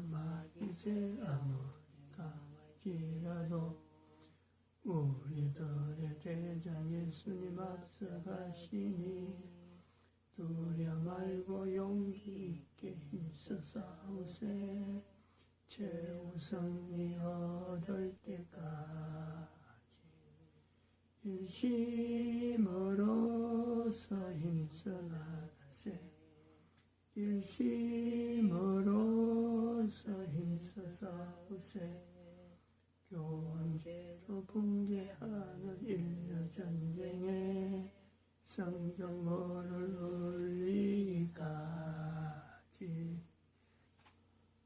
사막이제 아무리 강할지라도 우리들의 대장 예수님 앞서 가시니 두려 말고 용기 있게 힘써 싸우세. 승리 얻을 때까지 일심으로서 힘써 나가세 일심으로서 힘써 싸우세 교원제로 붕괴하는 인류 전쟁에 성경모를 울리기까지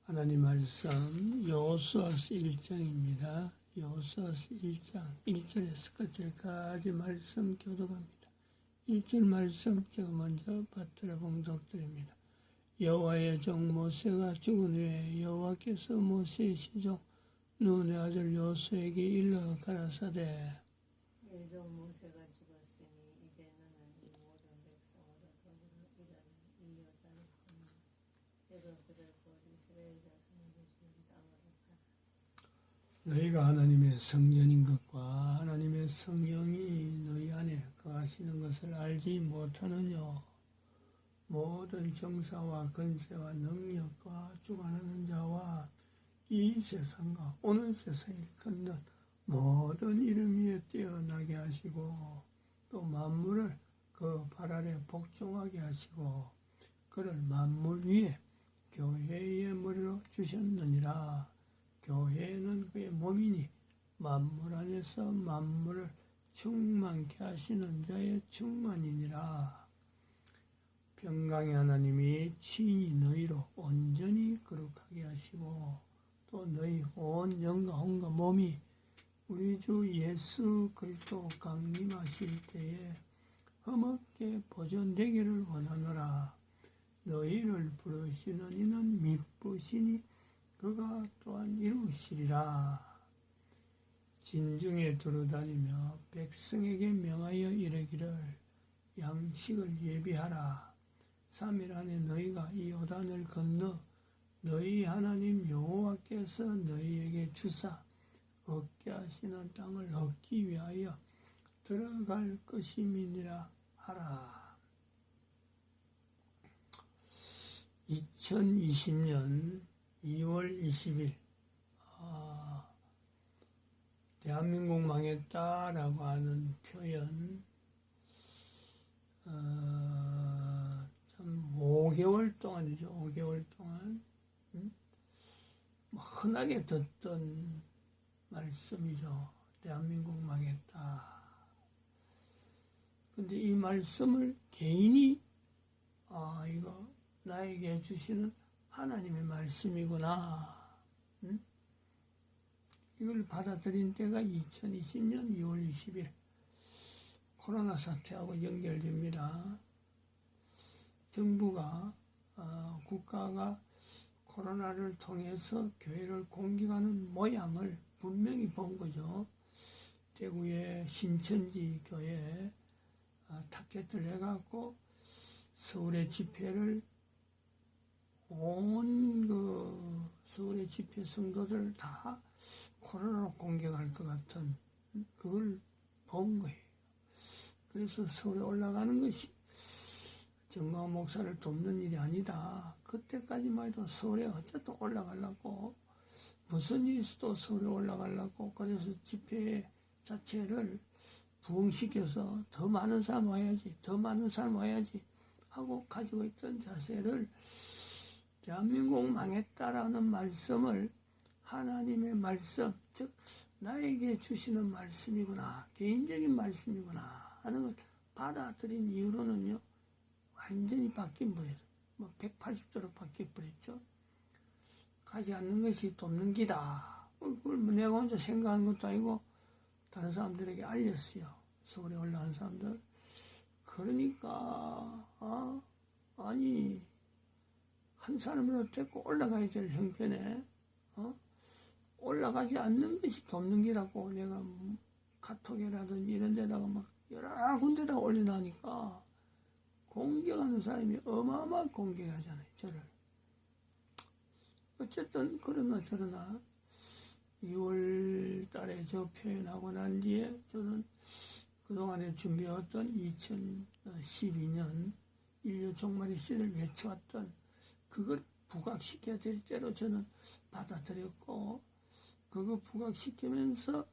하나님 말씀 여호수아서 1장입니다. 여호수아서 1장 1절에서 끝절까지 말씀 교도갑니다. 1절 말씀 제가 먼저 받들어 봉독드립니다. 여호와의 종 모세가 죽은 후에 여호와께서 모세의 시종 눈의 아들 여호수에게 일러 가라사대 예종 모세가 죽었으니 이제 너는 이 모든 백성으로 더불어 일하는 이여다를 하나 내가 그들 곧 이스라엘 자손에게 준 땅으로 가라 너희가 하나님의 성전인 것과 하나님의 성령이 너희 안에 거하시는 것을 알지 못하느뇨. 모든 정사와 건세와 능력과 주관하는 자와 이 세상과 오는 세상을 건넌 모든 이름 위에 뛰어나게 하시고 또 만물을 그 발 아래 복종하게 하시고 그를 만물 위에 교회의 머리로 주셨느니라. 교회는 그의 몸이니 만물 안에서 만물을 충만케 하시는 자의 충만이니라. 평강의 하나님이 친히 너희로 온전히 거룩하게 하시고 또 너희 온 영과 혼과 몸이 우리 주 예수 그리스도 강림하실 때에 흠없게 보존되기를 원하노라. 너희를 부르시는 이는 미쁘시니 그가 또한 이루시리라. 진중에 두루다니며 백성에게 명하여 이르기를 양식을 예비하라. 3일 안에 너희가 이 요단을 건너 너희 하나님 여호와께서 너희에게 주사 얻게 하시는 땅을 얻기 위하여 들어갈 것임이니라 하라. 2020년 2월 20일 아, 대한민국 망했다라고 하는 표현 어, 참 5개월 동안이죠. 5개월 동안 음? 뭐 흔하게 듣던 말씀이죠. 대한민국 망했다. 근데 이 말씀을 개인이 아 이거 나에게 주시는 하나님의 말씀이구나. 응? 이걸 받아들인 때가 2020년 2월 20일 코로나 사태하고 연결됩니다. 정부가 어, 국가가 코로나를 통해서 교회를 공격하는 모양을 분명히 본 거죠. 대구의 신천지 교회 어, 타켓을 해갖고 서울의 집회를 온 그 서울의 집회 성도들 다 코로나로 공격할 것 같은 그걸 본 거예요. 그래서 서울에 올라가는 것이 정강 목사를 돕는 일이 아니다. 그때까지만 해도 서울에 어쨌든 올라가려고 무슨 일이 있어도 서울에 올라가려고 그래서 집회 자체를 부흥시켜서 더 많은 사람 와야지 더 많은 사람 와야지 하고 가지고 있던 자세를 대한민국 망했다라는 말씀을 하나님의 말씀, 즉, 나에게 주시는 말씀이구나, 개인적인 말씀이구나 하는 걸 받아들인 이후로는요, 완전히 바뀐 거예요. 뭐, 180도로 바뀌어버렸죠. 가지 않는 것이 돕는 기다. 그걸 뭐 내가 혼자 생각한 것도 아니고, 다른 사람들에게 알렸어요. 서울에 올라온 사람들. 그러니까, 아, 아니, 한 사람으로 데리고 올라가야 될 형편에 어? 올라가지 않는 것이 돕는 기라고 내가 카톡이라든지 이런 데다가 막 여러 군데다 올려놓으니까 공격하는 사람이 어마어마하게 공격하잖아요 저를. 어쨌든 그러나 저러나 2월 달에 저 표현하고 난 뒤에 저는 그동안에 준비해왔던 2012년 인류 종말의 시를 외쳐왔던 그걸 부각시켜야 될 때로 저는 받아들였고 그거 부각시키면서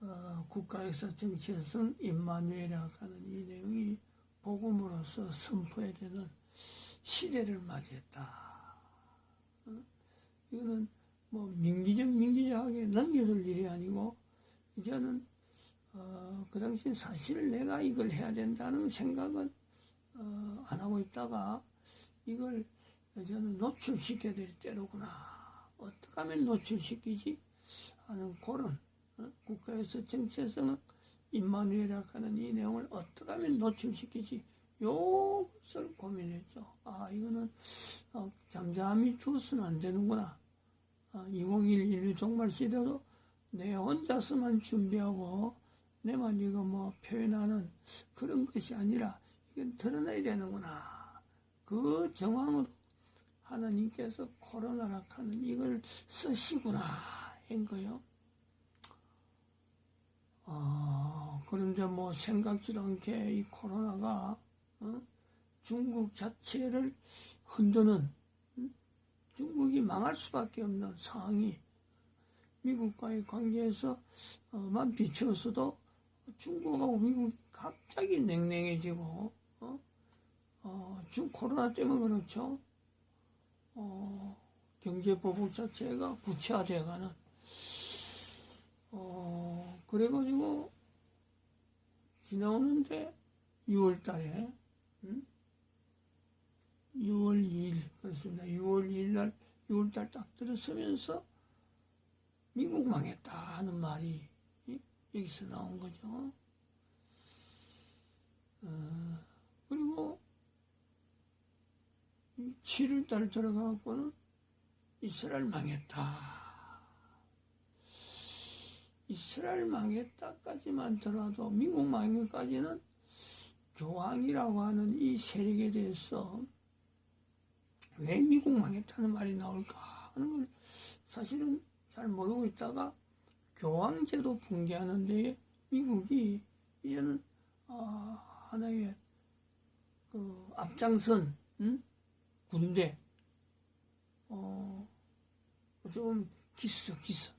어, 국가에서 정치에선 임마누엘이라고 하는 이 내용이 복음으로서 선포해야 되는 시대를 맞이했다. 어? 이거는 뭐 민기적 민기적하게 넘겨줄 일이 아니고 이제는 어, 그 당시 사실 내가 이걸 해야 된다는 생각은 어, 안 하고 있다가 이걸 이제는 노출시켜야 될 때로구나. 어떻게 하면 노출시키지? 하는 그런 어? 국가에서 정치에서는 임마누엘이라고 하는 이 내용을 어떻게 하면 노출시키지? 요것을 고민했죠. 아, 이거는 어, 잠잠히 두어서는 안 되는구나. 아, 2021 인류 종말 시대도 내 혼자서만 준비하고 내만 이거 뭐 표현하는 그런 것이 아니라 이건 드러나야 되는구나. 그 정황으로 하나님께서 코로나라 하는 이걸 쓰시구나 한 거요. 아, 그런데 뭐 생각지도 않게 이 코로나가 어? 중국 자체를 흔드는 음? 중국이 망할 수밖에 없는 상황이 미국과의 관계에서 어, 만 비추어서도 중국하고 미국이 갑자기 냉랭해지고 어? 어, 지금 코로나 때문에 그렇죠. 어, 경제 보복 자체가 구체화되어가는 어, 그래가지고 지나오는데 6월 달에 음? 6월 2일 그렇습니다. 6월 2일 날 6월 달 딱 들어서면서 미국 망했다 하는 말이 이- 여기서 나온 거죠. 어, 그리고 7월 달 들어가고는 이스라엘 망했다. 이스라엘 망했다까지만 들어도 미국 망했까지는 교황이라고 하는 이 세력에 대해서 왜 미국 망했다는 말이 나올까 하는 걸 사실은 잘 모르고 있다가 교황제도 붕괴하는 데에 미국이 이제는 아, 하나의 그 앞장선 응? 군대 어 기수죠 기수 응?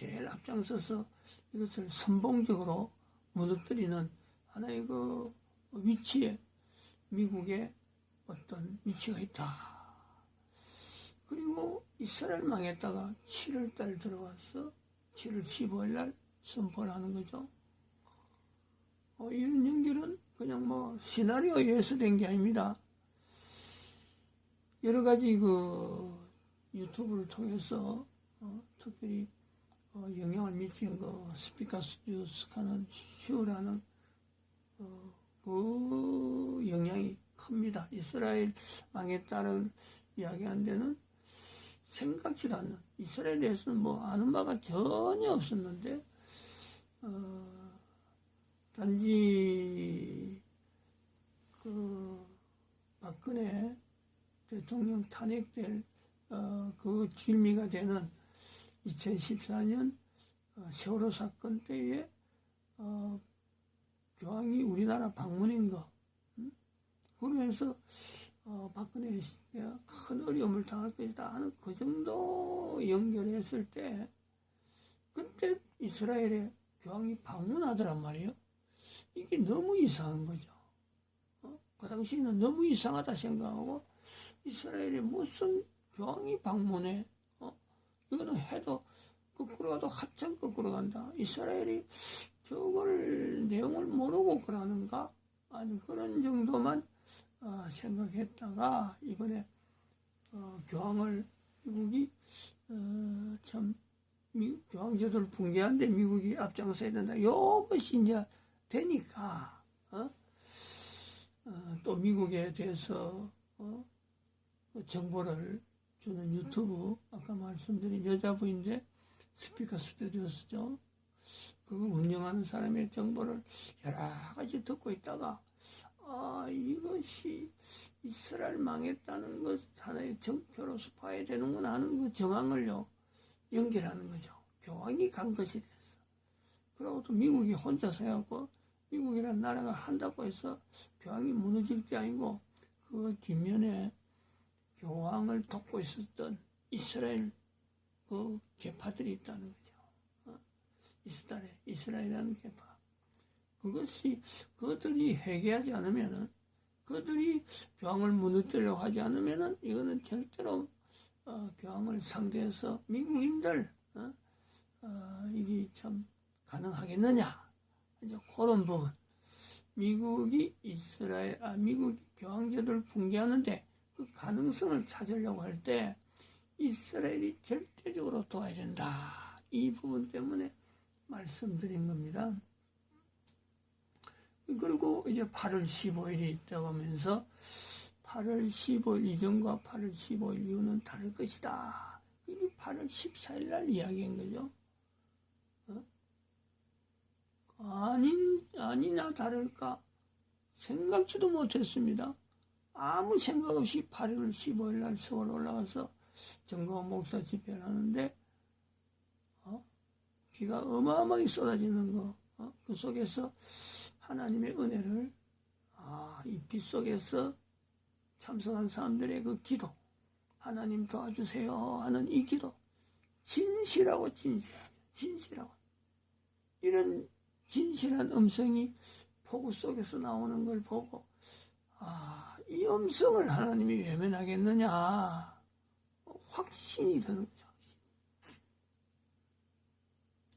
제일 앞장서서 이것을 선봉적으로 무너뜨리는 하나의 그 위치에 미국의 어떤 위치가 있다. 그리고 이스라엘 망했다가 7월 달 들어와서 7월 15일 날 선포를 하는 거죠. 어, 이런 연결은 그냥 뭐 시나리오에서 된 게 아닙니다. 여러 가지 그 유튜브를 통해서 어, 특별히 어, 영향을 미친 그 스피커 스튜디오 스카는 슈라는 어, 그 영향이 큽니다. 이스라엘 망했다는 이야기한 데는 생각지도 않는 이스라엘에 대해서는 뭐 아는 바가 전혀 없었는데 어, 단지 그 박근혜 대통령 탄핵될 어, 그 길미가 되는 2014년 어, 세월호 사건 때에 어, 교황이 우리나라 방문한 거 음? 그러면서 어, 박근혜 씨가 큰 어려움을 당할 것이다 하는 그 정도 연결했을 때 그때 이스라엘에 교황이 방문하더란 말이에요. 이게 너무 이상한 거죠. 어? 그 당시에는 너무 이상하다 생각하고 이스라엘에 무슨 교황이 방문해? 어? 이거는 해도 거꾸로 가도 한참 거꾸로 간다. 이스라엘이 저걸 내용을 모르고 그러는가? 아니 그런 정도만 어, 생각했다가 이번에 어, 교황을 미국이 어, 참 미, 교황 제도를 붕괴하는데 미국이 앞장서야 된다. 이것이 이제 되니까 어? 어, 또 미국에 대해서 어? 그 정보를 주는 유튜브 아까 말씀드린 여자분인데 스피커 스튜디오스죠. 그거 운영하는 사람의 정보를 여러 가지 듣고 있다가 아 아, 이것이 이스라엘 망했다는 것 하나의 정표로서 봐야 되는구나 하는 그 정황을요, 연결하는 거죠. 교황이 간 것이 돼서. 그리고 또 미국이 혼자서 해갖고, 미국이라는 나라가 한다고 해서 교황이 무너질 게 아니고, 그 뒷면에 교황을 돕고 있었던 이스라엘 그 계파들이 있다는 거죠. 어? 이스라엘, 이스라엘이라는 계파. 그것이 그들이 회개하지 않으면은 그들이 교황을 무너뜨리려고 하지 않으면은 이거는 절대로 어, 교황을 상대해서 미국인들 어? 어, 이게 참 가능하겠느냐 이제 그런 부분 미국이 이스라엘 아 미국이 교황제도를 붕괴하는데 그 가능성을 찾으려고 할 때 이스라엘이 절대적으로 도와야 된다 이 부분 때문에 말씀드린 겁니다. 그리고 이제 8월 15일이 되어가면서 8월 15일 이전과 8월 15일 이후는 다를 것이다. 이게 8월 14일 날 이야기인 거죠. 어? 아닌, 아니나 다를까? 생각지도 못했습니다. 아무 생각 없이 8월 15일 날 서울 올라가서 정거 목사 집회를 하는데, 어? 비가 어마어마하게 쏟아지는 거, 어? 그 속에서 하나님의 은혜를 아, 이 빛 속에서 참석한 사람들의 그 기도 하나님 도와주세요 하는 이 기도 진실하고 진실하죠 진실하고 이런 진실한 음성이 폭우 속에서 나오는 걸 보고 아, 이 음성을 하나님이 외면하겠느냐 확신이 드는 거죠.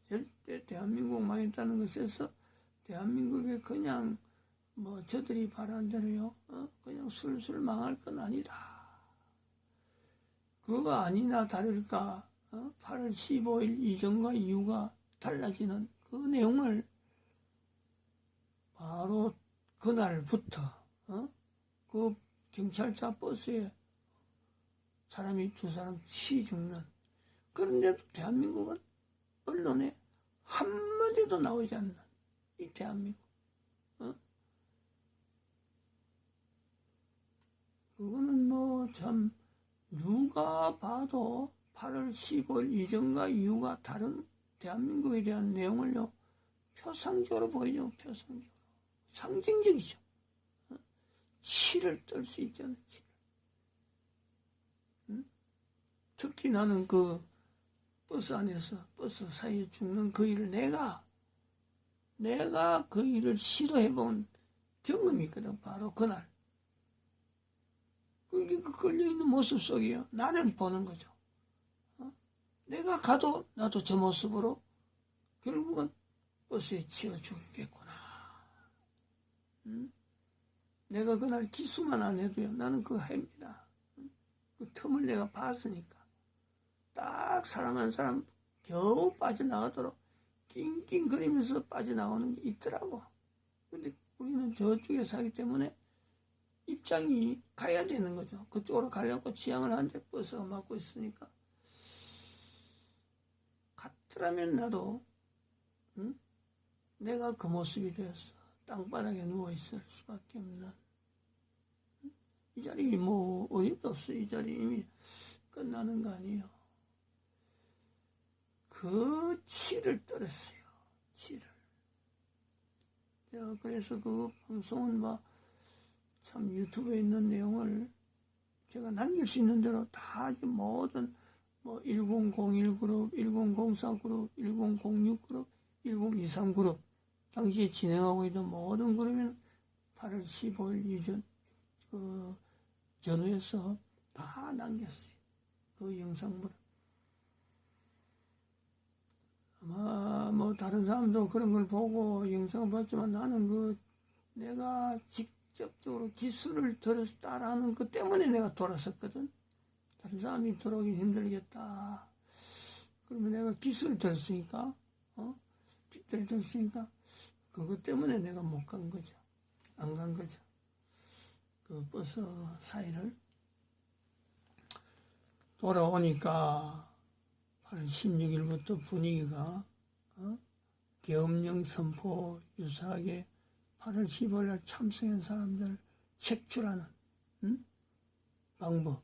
절대 대한민국 망했다는 것에서 대한민국에 그냥 뭐 저들이 바라는 대로요, 어? 그냥 술술 망할 건 아니다. 그거 아니나 다를까, 어? 8월 15일 이전과 이후가 달라지는 그 내용을 바로 그날부터, 어? 그 경찰차 버스에 사람이 두 사람 치 죽는 그런데도 대한민국은 언론에 한마디도 나오지 않는 이 대한민국. 어? 그거는 뭐 참 누가 봐도 8월 15일 이전과 이후가 다른 대한민국에 대한 내용을요 표상적으로 보이죠 표상적으로 상징적이죠 어? 치를 떨 수 있잖아요 치를. 응? 특히 나는 그 버스 안에서 버스 사이에 죽는 그 일을 내가 내가 그 일을 시도해본 경험이 있거든, 바로 그날. 그게 그 걸려있는 모습 속이요. 나를 보는 거죠. 어? 내가 가도 나도 저 모습으로 결국은 버스에 치여 죽겠구나. 응? 내가 그날 기수만 안 해도요. 나는 그거 합니다. 응? 그 틈을 내가 봤으니까. 딱 사람 한 사람 겨우 빠져나가도록 낑낑거리면서 빠져나오는 게 있더라고. 근데 우리는 저쪽에 살기 때문에 입장이 가야 되는 거죠. 그쪽으로 가려고 지향을 하는데 버스가 막고 있으니까. 같더라면 나도, 응? 내가 그 모습이 되었어. 땅바닥에 누워있을 수밖에 없는. 응? 이 자리 뭐, 어림도 없어. 이 자리 이미 끝나는 거 아니에요. 그 치를 떨었어요. 치를. 제가 그래서 그 방송은 뭐참 유튜브에 있는 내용을 제가 남길 수 있는 대로 다 모든 뭐 1001 그룹, 1004 그룹, 1006 그룹, 1023 그룹 당시에 진행하고 있던 모든 그룹에는 8월 15일 이전 그 전후에서 다 남겼어요. 그 영상물을. 아마 뭐 다른 사람도 그런 걸 보고 영상을 봤지만 나는 그 내가 직접적으로 기술을 들어서 따라하는 것 때문에 내가 돌았었거든. 다른 사람이 들어오기 힘들겠다. 그러면 내가 기술을 들었으니까, 어? 기술을 들었으니까, 그것 때문에 내가 못 간 거죠. 안 간 거죠. 그 버스 사이를. 돌아오니까, 8월 16일부터 분위기가 어? 계엄령 선포 유사하게 8월 15일 날 참석한 사람들 색출하는 음? 방법,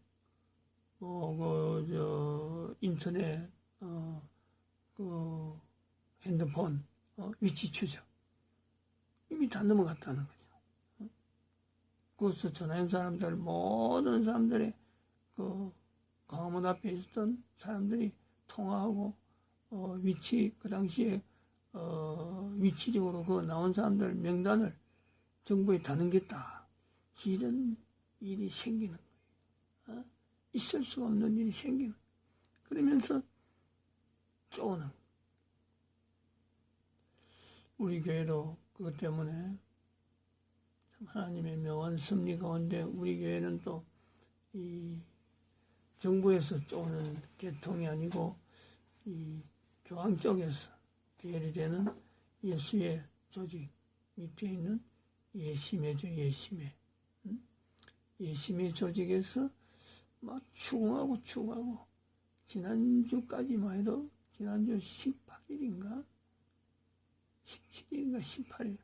뭐, 그, 저, 인터넷, 어, 그, 핸드폰, 어, 위치 추적. 이미 다 넘어갔다는 거죠. 어? 그것을 전화한 사람들, 모든 사람들의 그, 광화문 앞에 있었던 사람들이 통화하고, 어, 위치, 그 당시에, 어, 위치적으로 그 나온 사람들 명단을 정부에 다 넘겼다. 이런 일이 생기는 거예요. 어? 있을 수가 없는 일이 생기는 거예요. 그러면서 쪼는 우리 교회도 그것 때문에 참 하나님의 묘한 섭리 가운데 우리 교회는 또 이 정부에서 쪼는 계통이 아니고 이 교황 쪽에서 대리되는 예수의 조직 밑에 있는 예심회죠 예심회 음? 예심회 조직에서 막 추궁하고 추궁하고 지난주까지만 해도 지난주 18일인가 17일인가 18일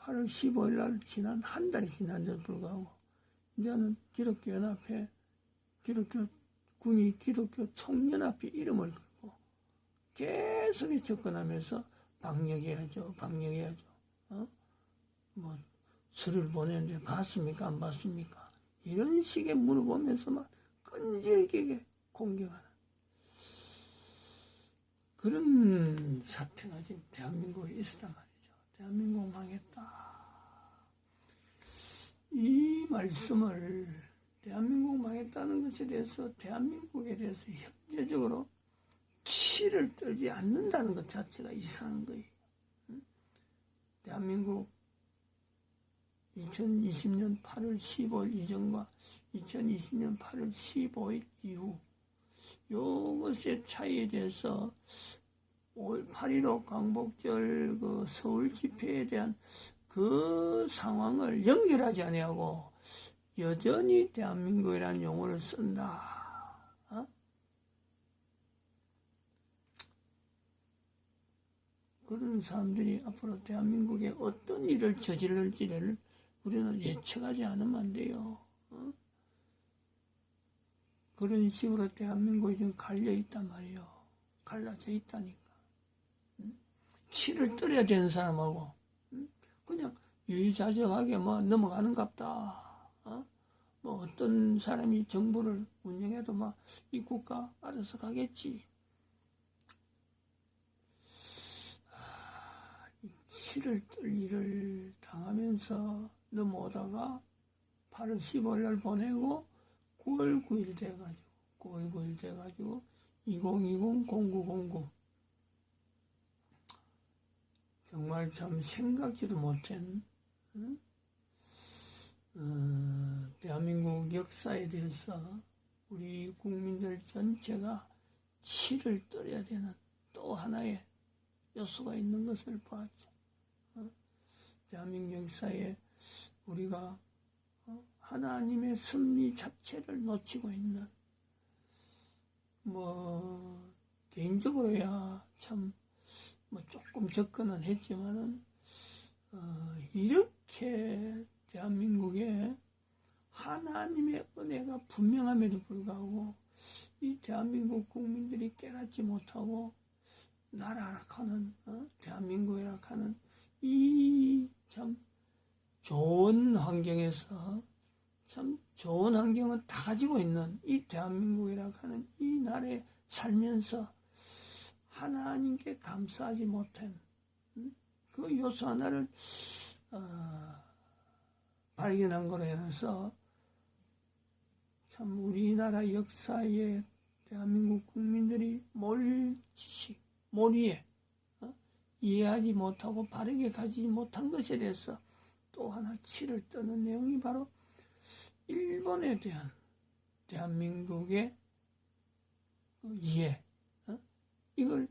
8월 15일 날 지난 한 달이 지난데도 불구하고 이제는 기독교 연합회 기독교 군이 기독교 총연합회 이름을 걸고 계속 접근하면서 방역해야죠 방역해야죠 어? 뭐 술을 보냈는데 봤습니까 안 봤습니까 이런 식의 물어보면서 막 끈질기게 공격하는 그런 사태가 지금 대한민국에 있었단 말이죠. 대한민국 망했다. 이 말씀을 대한민국 망했다는 것에 대해서 대한민국에 대해서 현재적으로 치를 떨지 않는다는 것 자체가 이상한 거예요. 응? 대한민국 2020년 8월 15일 이전과 2020년 8월 15일 이후 요것의 차이에 대해서 5월 8.15 광복절 그 서울 집회에 대한 그 상황을 연결하지 아니하고 여전히 대한민국이라는 용어를 쓴다. 어? 그런 사람들이 앞으로 대한민국에 어떤 일을 저질를지를 우리는 예측하지 않으면 안 돼요. 어? 그런 식으로 대한민국이 지금 갈려 있단 말이에요. 갈라져 있다니까. 응? 치를 떨어야 되는 사람하고 응? 그냥 유유자적하게 뭐 넘어가는 갑다. 어? 뭐 어떤 사람이 정부를 운영해도 막 이 국가 알아서 가겠지. 아, 이 치를 떨 일을 당하면서 넘어오다가 8월 15일 날 보내고 9월 9일 돼가지고 9월 9일 돼가지고 2020 0909 정말 참 생각지도 못한 응? 어, 대한민국 역사에 대해서 우리 국민들 전체가 치를 떨어야 되는 또 하나의 요소가 있는 것을 보았죠. 어? 대한민국 역사에 우리가 어? 하나님의 섭리 자체를 놓치고 있는 뭐 개인적으로야 참 뭐 조금 접근은 했지만은 어, 이렇게 대한민국에 하나님의 은혜가 분명함에도 불구하고 이 대한민국 국민들이 깨닫지 못하고 나라락하는 어? 대한민국이락하는 이 참 좋은 환경에서 참 좋은 환경을 다 가지고 있는 이 대한민국이라 하는 이 나라에 살면서 하나님께 감사하지 못한 음? 그 요소 하나를 어, 발견한 거로 인해서 참 우리나라 역사에 대한민국 국민들이 몰지식, 몰이해 어? 이해하지 못하고 바르게 가지지 못한 것에 대해서 또 하나 치를 떠는 내용이 바로 일본에 대한 대한민국의 그 이해, 어? 이걸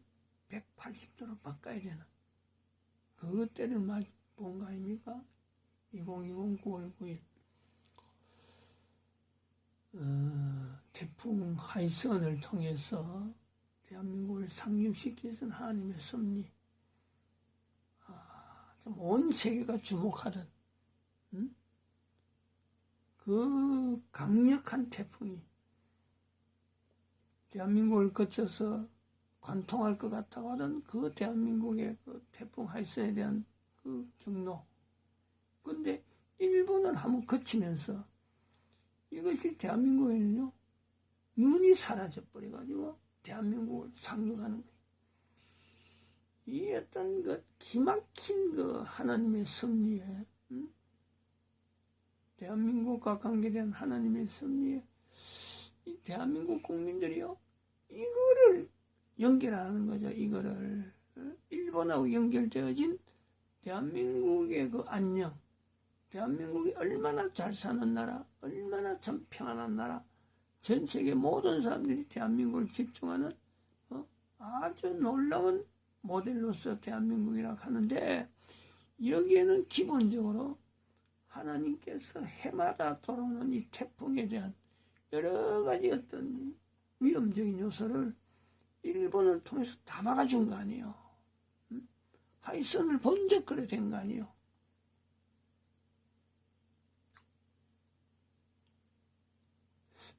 180도로 바꿔야 되는 그 때를 맞본 거 아닙니까? 2020 9월 9일 어, 태풍 하이선을 통해서 대한민국을 상륙시키신 하나님의 섭리 아, 참온 세계가 주목하던 음? 그 강력한 태풍이 대한민국을 거쳐서 관통할 것 같다고 하던 그 대한민국의 그 태풍 하이슨에 대한 그 경로. 근데 일본을 한번 거치면서 이것이 대한민국에는요, 눈이 사라져 버려가지고 대한민국을 상륙하는 거예요. 이 어떤 그 기막힌 그 하나님의 섭리에, 음? 대한민국과 관계된 하나님의 섭리에, 이 대한민국 국민들이요, 이거를 연결하는 거죠, 이거를. 어? 일본하고 연결되어진 대한민국의 그 안녕, 대한민국이 얼마나 잘 사는 나라, 얼마나 참 평안한 나라, 전 세계 모든 사람들이 대한민국을 집중하는 어? 아주 놀라운 모델로서 대한민국이라 하는데 여기에는 기본적으로 하나님께서 해마다 돌아오는 이 태풍에 대한 여러 가지 어떤 위험적인 요소를 일본을 통해서 다 막아준 거 아니에요. 음? 하이선을 번쩍 그래 된거 아니에요.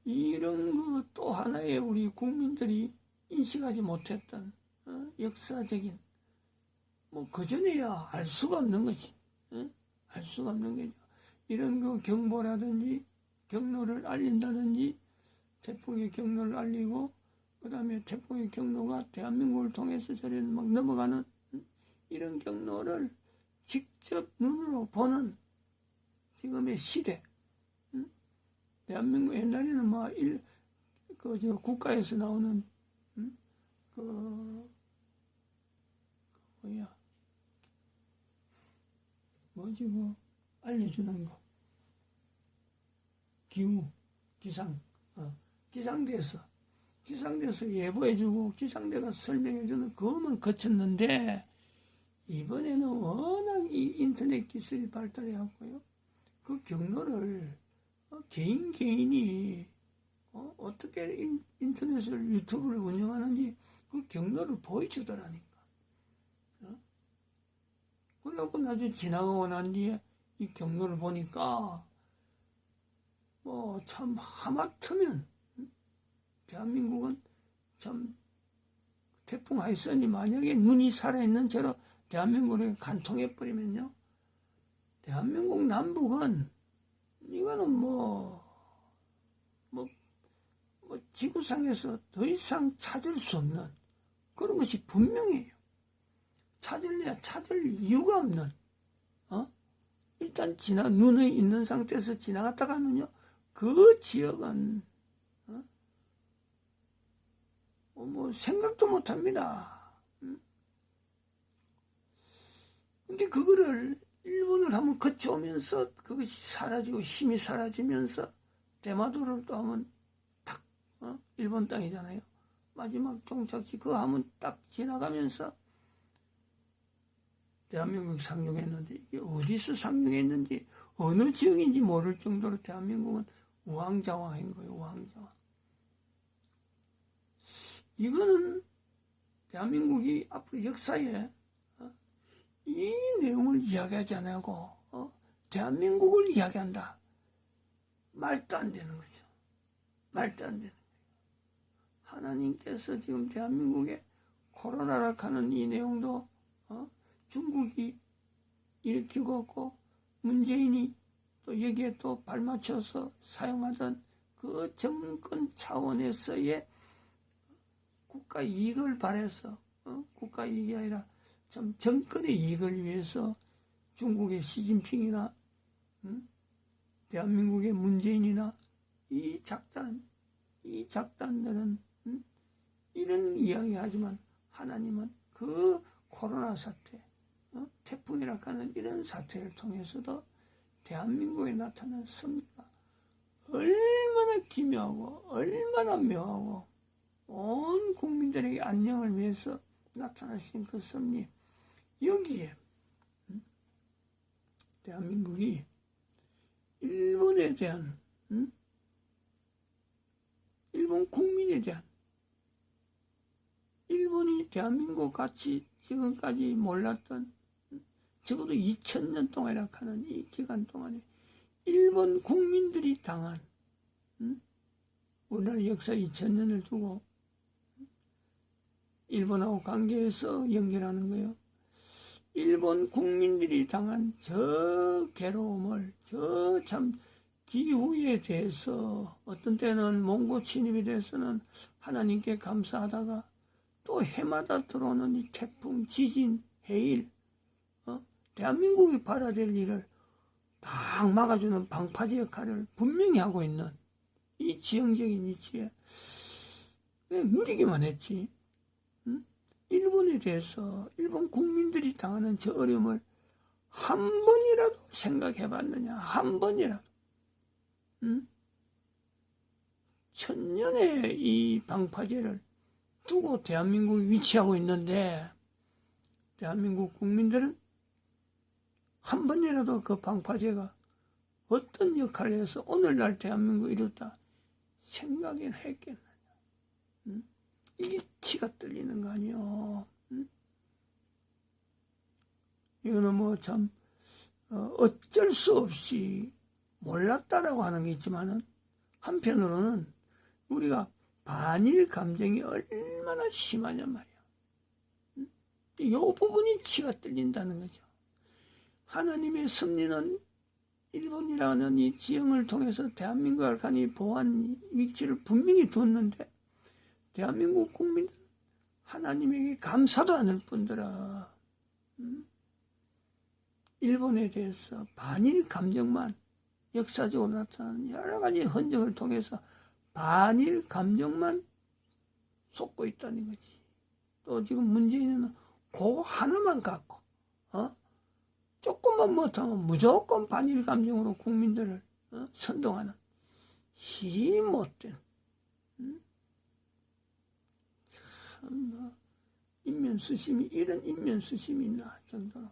이런 그또 하나의 우리 국민들이 인식하지 못했던 어? 역사적인 뭐 그전에야 알 수가 없는 거지 어? 알 수가 없는 거죠 이런 그 경보라든지 경로를 알린다든지 태풍의 경로를 알리고 그 다음에 태풍의 경로가 대한민국을 통해서 저리 막 넘어가는 음? 이런 경로를 직접 눈으로 보는 지금의 시대 음? 대한민국 옛날에는 뭐 뭐일 그 저 국가에서 나오는 음? 그, 그 뭐야 뭐지 뭐 알려주는 거 기후 기상 어, 기상대에서 기상대에서 예보해주고 기상대가 설명해주는 그것만 거쳤는데 이번에는 워낙 이 인터넷 기술이 발달해갖고요 그 경로를 어, 개인 개인이 어, 어떻게 인, 인터넷을 유튜브를 운영하는지 그 경로를 보여주더라니까. 어? 그래갖고 나중에 지나가고 난 뒤에 이 경로를 보니까 뭐 참 하마터면 음? 대한민국은 참 태풍 하이선이 만약에 눈이 살아있는 채로 대한민국을 간통해 버리면요. 대한민국 남북은 이거는 뭐, 뭐, 뭐, 지구상에서 더 이상 찾을 수 없는 그런 것이 분명해요. 찾을래야 찾을 이유가 없는, 어? 일단 지나, 눈에 있는 상태에서 지나갔다 가면요, 그 지역은, 어? 어, 뭐, 생각도 못 합니다. 음? 근데 그거를 일본을 한번 거쳐오면서 그것이 사라지고 힘이 사라지면서 대마도를 또 하면 탁 어? 일본 땅이잖아요. 마지막 종착지 그거 하면 딱 지나가면서 대한민국 상륙했는데 이게 어디서 상륙했는지 어느 지역인지 모를 정도로 대한민국은 우왕좌왕한 거예요. 우왕좌왕. 이거는 대한민국이 앞으로 역사에 이 내용을 이야기하지 않고 어? 대한민국을 이야기한다. 말도 안 되는 거죠. 말도 안 되는 거예요. 하나님께서 지금 대한민국에 코로나라 하는 이 내용도 어? 중국이 일으키고 있고 문재인이 또 여기에 또 발맞춰서 사용하던 그 정권 차원에서의 국가 이익을 바래서 어? 국가 이익이 아니라 참 정권의 이익을 위해서 중국의 시진핑이나 음? 대한민국의 문재인이나 이 작단 이 작단들은 음? 이런 이야기하지만 하나님은 그 코로나 사태 어? 태풍이라 하는 이런 사태를 통해서도 대한민국에 나타난 섭리가 얼마나 기묘하고 얼마나 묘하고 온 국민들에게 안녕을 위해서 나타나신 그 섭리 여기에 음? 대한민국이 일본에 대한 음? 일본 국민에 대한 일본이 대한민국 같이 지금까지 몰랐던 음? 적어도 2000년 동안이라 하는 이 기간 동안에 일본 국민들이 당한 음? 우리나라 역사 2000년을 두고 일본하고 관계에서 연결하는 거예요. 일본 국민들이 당한 저 괴로움을 저 참 기후에 대해서 어떤 때는 몽고 침입에 대해서는 하나님께 감사하다가 또 해마다 들어오는 이 태풍, 지진, 해일, 어? 대한민국이 받아야 될 일을 딱 막아주는 방파제 역할을 분명히 하고 있는 이 지형적인 위치에 왜 누리기만 했지? 응? 일본에 대해서 일본 국민들이 당하는 저 어려움을 한 번이라도 생각해 봤느냐? 한 번이라도. 응? 천년의 이 방파제를 두고 대한민국이 위치하고 있는데 대한민국 국민들은 한 번이라도 그 방파제가 어떤 역할을 해서 오늘날 대한민국을 이뤘다 했겠느냐. 응? 이게 치가 떨리는 거 아니요. 응? 이거는 뭐참 어쩔 수 없이 몰랐다라고 하는 게 있지만은 한편으로는 우리가 반일 감정이 얼마나 심하냐 말이야. 응? 이 부분이 치가 떨린다는 거죠. 하나님의 섭리는 일본이라는 이 지형을 통해서 대한민국을 간이 보호한 위치를 분명히 뒀는데 대한민국 국민들은 하나님에게 감사도 않을 뿐더러 음? 일본에 대해서 반일 감정만 역사적으로 나타나는 여러 가지 흔적을 통해서 반일 감정만 쏟고 있다는 거지. 또 지금 문재인은 그거 하나만 갖고 어? 조금만 못하면 무조건 반일 감정으로 국민들을 어? 선동하는 힘 못된 음? 참뭐 인면수심이 이런 인면수심이 있나 정도로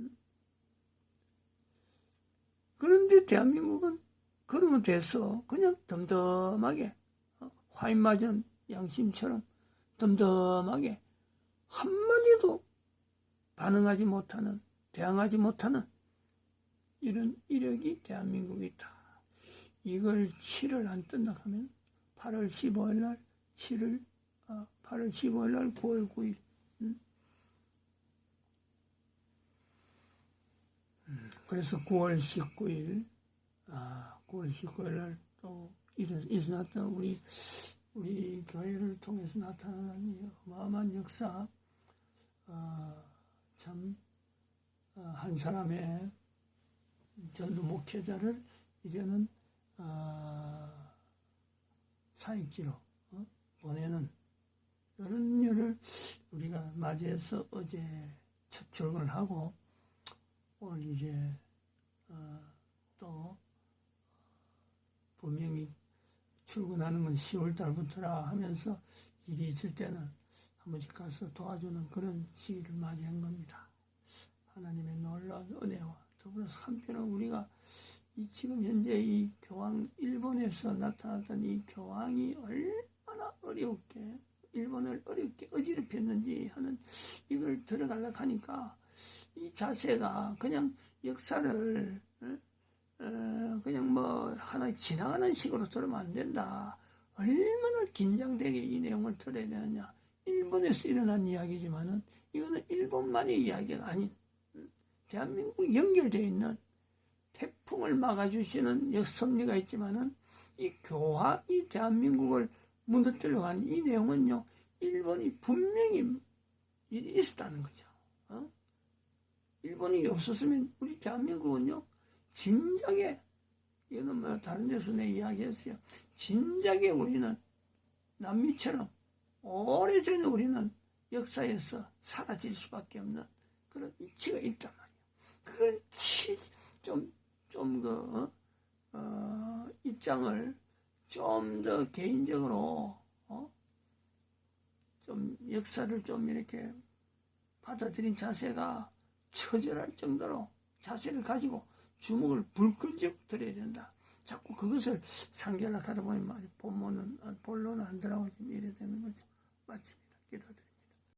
음? 그런데 대한민국은 거 돼서 그냥 덤덤하게 어? 화인마전 양심처럼 덤덤하게 한마디도 반응하지 못하는 대항하지 못하는 이런 이력이 대한민국에 있다. 이걸 치를 안 뜬다 하면 8월 15일 날 7을 아, 8월 15일 날 9월 9일 음? 음, 그래서 9월 19일 아, 9월 19일 날또 일어났던 우리 우리 교회를 통해서 나타나는 이 어마어마한 역사 아, 참 어, 한 사람의 전도 목회자를 이제는 어, 사익지로 어? 보내는 이런 일을 우리가 맞이해서 어제 첫 출근을 하고 오늘 이제 어, 또 분명히 출근하는 건 10월 달부터라 하면서 일이 있을 때는 한 번씩 가서 도와주는 그런 시기를 맞이한 겁니다. 하나님의 놀라운 은혜와 더불어서 한편은 우리가 이 지금 현재 이 교황 일본에서 나타났던 이 교황이 얼마나 어렵게 일본을 어렵게 어지럽혔는지 하는 이걸 들어가려고 하니까 이 자세가 그냥 역사를 어, 그냥 뭐 하나 지나가는 식으로 들으면 안 된다. 얼마나 긴장되게 이 내용을 들어야 되느냐. 일본에서 일어난 이야기지만은 이거는 일본만의 이야기가 아닌 대한민국 연결되어 있는 태풍을 막아주시는 역섭리가 있지만은 이 교황이 대한민국을 무너뜨려 간이 내용은요, 일본이 분명히 있었다는 거죠. 어? 일본이 없었으면 우리 대한민국은요, 진작에, 이거는 뭐 다른 데서 내 이야기했어요. 진작에 우리는 남미처럼 오래전에 우리는 역사에서 사라질 수밖에 없는 그런 이치가 있단 말이에요. 그걸 좀, 좀 그, 어, 입장을 좀 더 개인적으로, 어? 좀 역사를 좀 이렇게 받아들인 자세가 처절할 정도로 자세를 가지고 주먹을 불끈적 들여야 된다. 자꾸 그것을 상결하다 보면 본문은, 본론은 안 들어가고 좀 이래 되는 거죠. 마칩니다. 기도드립니다.